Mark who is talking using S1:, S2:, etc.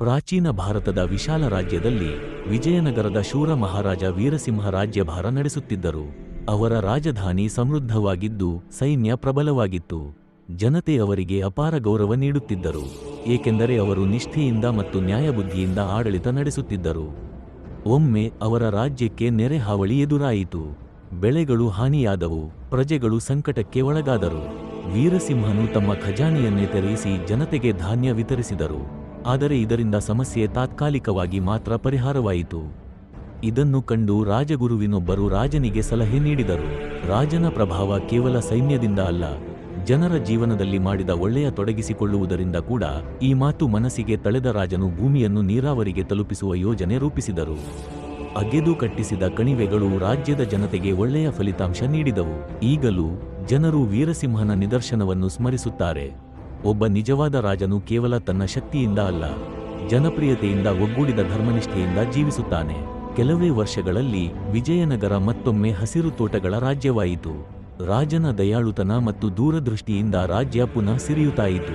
S1: ಪ್ರಾಚೀನ ಭಾರತದ ವಿಶಾಲ ರಾಜ್ಯದಲ್ಲಿ ವಿಜಯನಗರದ ಶೂರ ಮಹಾರಾಜ ವೀರಸಿಂಹ ರಾಜ್ಯಭಾರ ನಡೆಸುತ್ತಿದ್ದರು. ಅವರ ರಾಜಧಾನಿ ಸಮೃದ್ಧವಾಗಿದ್ದು ಸೈನ್ಯ ಪ್ರಬಲವಾಗಿತ್ತು. ಜನತೆ ಅವರಿಗೆ ಅಪಾರ ಗೌರವ ನೀಡುತ್ತಿದ್ದರು. ಏಕೆಂದರೆ ಅವರು ನಿಷ್ಠೆಯಿಂದ ಮತ್ತು ನ್ಯಾಯಬುದ್ಧಿಯಿಂದ ಆಡಳಿತ ನಡೆಸುತ್ತಿದ್ದರು. ಒಮ್ಮೆ ಅವರ ರಾಜ್ಯಕ್ಕೆ ನೆರೆ ಹಾವಳಿ ಎದುರಾಯಿತು. ಬೆಳೆಗಳು ಹಾನಿಯಾದವು. ಪ್ರಜೆಗಳು ಸಂಕಟಕ್ಕೆ ಒಳಗಾದರು. ವೀರಸಿಂಹನು ತಮ್ಮ ಖಜಾನೆಯನ್ನೇ ತೆರೆಯಿಸಿ ಜನತೆಗೆ ಧಾನ್ಯ ವಿತರಿಸಿದರು. ಆದರೆ ಇದರಿಂದ ಸಮಸ್ಯೆ ತಾತ್ಕಾಲಿಕವಾಗಿ ಮಾತ್ರ ಪರಿಹಾರವಾಯಿತು. ಇದನ್ನು ಕಂಡು ರಾಜಗುರುವಿನೊಬ್ಬರು ರಾಜನಿಗೆ ಸಲಹೆ ನೀಡಿದರು. ರಾಜನ ಪ್ರಭಾವ ಕೇವಲ ಸೈನ್ಯದಿಂದ ಅಲ್ಲ, ಜನರ ಜೀವನದಲ್ಲಿ ಮಾಡಿದ ಒಳ್ಳೆಯ ತೊಡಗಿಸಿಕೊಳ್ಳುವುದರಿಂದ ಕೂಡ ಈ ಮಾತು ಮನಸ್ಸಿಗೆ ತಳೆದ ರಾಜನು ಭೂಮಿಯನ್ನು ನೀರಾವರಿಗೆ ತಲುಪಿಸುವ ಯೋಜನೆ ರೂಪಿಸಿದರು. ಅಗೆದು ಕಟ್ಟಿಸಿದ ಕಣಿವೆಗಳು ರಾಜ್ಯದ ಜನತೆಗೆ ಒಳ್ಳೆಯ ಫಲಿತಾಂಶ ನೀಡಿದವು. ಈಗಲೂ ಜನರು ವೀರಸಿಂಹನ ನಿದರ್ಶನವನ್ನು ಸ್ಮರಿಸುತ್ತಾರೆ. ಒಬ್ಬ ನಿಜವಾದ ರಾಜನು ಕೇವಲ ತನ್ನ ಶಕ್ತಿಯಿಂದ ಅಲ್ಲ, ಜನಪ್ರಿಯತೆಯಿಂದ ಒಗ್ಗೂಡಿದ ಧರ್ಮನಿಷ್ಠೆಯಿಂದ ಜೀವಿಸುತ್ತಾನೆ. ಕೆಲವೇ ವರ್ಷಗಳಲ್ಲಿ ವಿಜಯನಗರ ಮತ್ತೊಮ್ಮೆ ಹಸಿರು ತೋಟಗಳ ರಾಜ್ಯವಾಯಿತು. ರಾಜನ ದಯಾಳುತನ ಮತ್ತು ದೂರದೃಷ್ಟಿಯಿಂದ ರಾಜ್ಯ ಪುನಃ ಸಿರಿಯುತ್ತಾಯಿತು